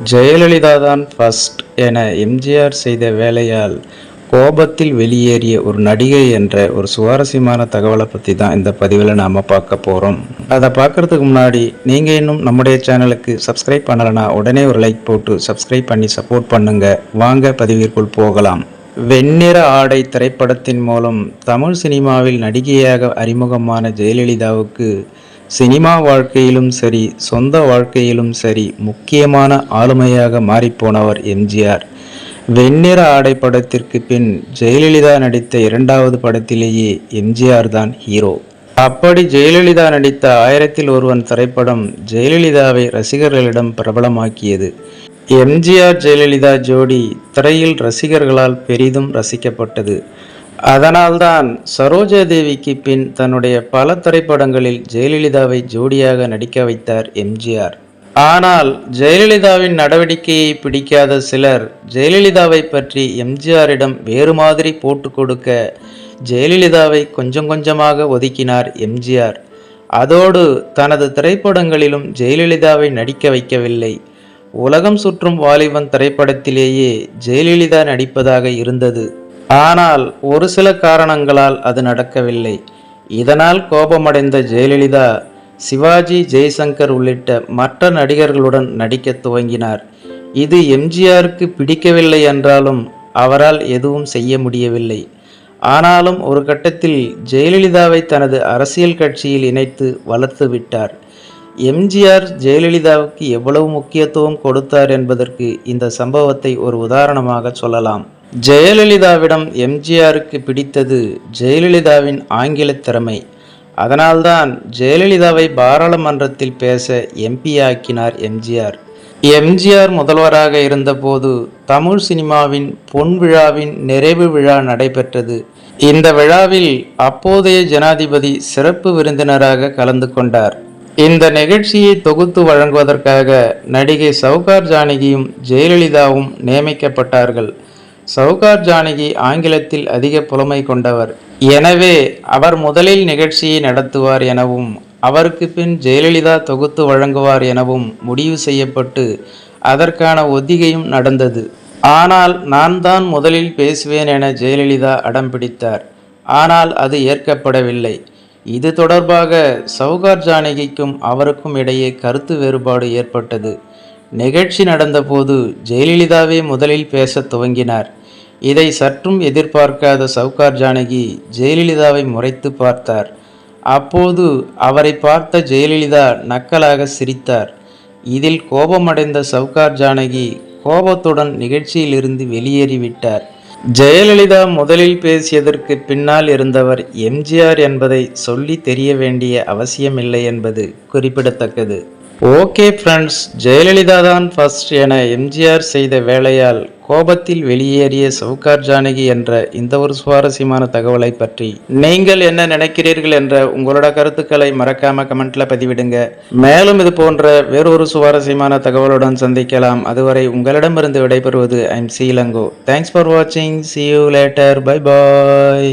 ஜெயலலிதா தான் ஃபர்ஸ்ட் என எம்ஜிஆர் செய்த வேலையால் கோபத்தில் வெளியேறிய ஒரு நடிகை என்ற ஒரு சுவாரஸ்யமான தகவலை பற்றி தான் இந்த பதிவில் நாம் பார்க்க போகிறோம் அதை பார்க்கறதுக்கு முன்னாடி நீங்கள் இன்னும் நம்முடைய சேனலுக்கு சப்ஸ்கிரைப் பண்ணலைன்னா உடனே ஒரு லைக் போட்டு சப்ஸ்கிரைப் பண்ணி சப்போர்ட் பண்ணுங்கள் வாங்க பதிவிற்குள் போகலாம். வெண்ணிற ஆடை திரைப்படத்தின் மூலம் தமிழ் சினிமாவில் நடிகையாக அறிமுகமான ஜெயலலிதாவுக்கு சினிமா வாழ்க்கையிலும் சரி சொந்த வாழ்க்கையிலும் சரி முக்கியமான ஆளுமையாக மாறிப்போனவர் எம்ஜிஆர். வெண்ணிற ஆடை படத்திற்கு பின் ஜெயலலிதா நடித்த இரண்டாவது படத்திலேயே எம்ஜிஆர் தான் ஹீரோ. அப்படி ஜெயலலிதா நடித்த ஆயிரத்தில் ஒருவன் திரைப்படம் ஜெயலலிதாவை ரசிகர்களிடம் பிரபலமாக்கியது. எம்ஜிஆர் ஜெயலலிதா ஜோடி திரையில் ரசிகர்களால் பெரிதும் ரசிக்கப்பட்டது. அதனால்தான் சரோஜாதேவிக்கு பின் தன்னுடைய பல திரைப்படங்களில் ஜெயலலிதாவை ஜோடியாக நடிக்க வைத்தார் எம்ஜிஆர். ஆனால் ஜெயலலிதாவின் நடவடிக்கையை பிடிக்காத சிலர் ஜெயலலிதாவை பற்றி எம்ஜிஆரிடம் வேறு மாதிரி போட்டு கொடுக்க ஜெயலலிதாவை கொஞ்சம் கொஞ்சமாக ஒதுக்கினார் எம்ஜிஆர். அதோடு தனது திரைப்படங்களிலும் ஜெயலலிதாவை நடிக்க வைக்கவில்லை. உலகம் சுற்றும் வாலிபன் திரைப்படத்திலேயே ஜெயலலிதா நடிப்பதாக இருந்தது. ஆனால் ஒரு சில காரணங்களால் அது நடக்கவில்லை. இதனால் கோபமடைந்த ஜெயலலிதா சிவாஜி ஜெய்சங்கர் உள்ளிட்ட மற்ற நடிகர்களுடன் நடிக்க துவங்கினார். இது எம்ஜிஆருக்கு பிடிக்கவில்லை என்றாலும் அவரால் எதுவும் செய்ய முடியவில்லை. ஆனாலும் ஒரு கட்டத்தில் ஜெயலலிதாவை தனது அரசியல் கட்சியில் இணைத்து வளர்த்து விட்டார். எம்ஜிஆர் ஜெயலலிதாவுக்கு எவ்வளவு முக்கியத்துவம் கொடுத்தார் என்பதற்கு இந்த சம்பவத்தை ஒரு உதாரணமாக சொல்லலாம். ஜெயலலிதாவிடம் எம்ஜிஆருக்கு பிடித்தது ஜெயலலிதாவின் ஆங்கில திறமை. அதனால்தான் ஜெயலலிதாவை பாராளுமன்றத்தில் பேச எம்பி ஆக்கினார் எம்ஜிஆர். எம்ஜிஆர் முதல்வராக இருந்தபோது தமிழ் சினிமாவின் பொன் விழாவின் நிறைவு விழா நடைபெற்றது. இந்த விழாவில் அப்போதைய ஜனாதிபதி சிறப்பு விருந்தினராக கலந்து கொண்டார். இந்த நிகழ்ச்சியை தொகுத்து வழங்குவதற்காக நடிகை சவுகார் ஜானகியும் ஜெயலலிதாவும் நியமிக்கப்பட்டார்கள். சவுகார் ஜானகி ஆங்கிலத்தில் அதிக புலமை கொண்டவர். எனவே அவர் முதலில் நிகழ்ச்சியை நடத்துவார் எனவும் அவருக்கு பின் ஜெயலலிதா தொகுத்து வழங்குவார் எனவும் முடிவு செய்யப்பட்டு அதற்கான ஒத்திகையும் நடந்தது. ஆனால் நான் தான் முதலில் பேசுவேன் என ஜெயலலிதா அடம் பிடித்தார். ஆனால் அது ஏற்கப்படவில்லை. இது தொடர்பாக சவுகார் ஜானகிக்கும் அவருக்கும் இடையே கருத்து வேறுபாடு ஏற்பட்டது. நிகழ்ச்சி நடந்தபோது ஜெயலலிதாவே முதலில் பேசத் துவங்கினார். இதை சற்றும் எதிர்பார்க்காத சவுகார் ஜானகி ஜெயலலிதாவை முறைத்து பார்த்தார். அப்போது அவரை பார்த்த ஜெயலலிதா நக்கலாக சிரித்தார். இதில் கோபமடைந்த சவுகார் ஜானகி கோபத்துடன் நிகழ்ச்சியிலிருந்து வெளியேறிவிட்டார். ஜெயலலிதா முதலில் பேசியதற்கு பின்னால் இருந்தவர் எம்ஜிஆர் என்பதை சொல்லி தெரிய வேண்டிய அவசியமில்லை என்பது குறிப்பிடத்தக்கது. ஓகே ஃப்ரெண்ட்ஸ் ஜெயலலிதா தான் ஃபர்ஸ்ட் என எம்ஜிஆர் செய்த வேலையால் கோபத்தில் வெளியேறிய சவுகார் ஜானகி என்ற இந்த ஒரு சுவாரஸ்யமான தகவலை பற்றி நீங்கள் என்ன நினைக்கிறீர்கள் என்ற உங்களோட கருத்துக்களை மறக்காம கமெண்ட்ல பதிவிடுங்க. மேலும் இது போன்ற வேறொரு சுவாரஸ்யமான தகவலுடன் சந்திக்கலாம். அதுவரை உங்களிடமிருந்து விடைபெறுவது ஐம் சீலங்கோ தேங்க்ஸ் ஃபார் வாட்சிங் see you later bye bye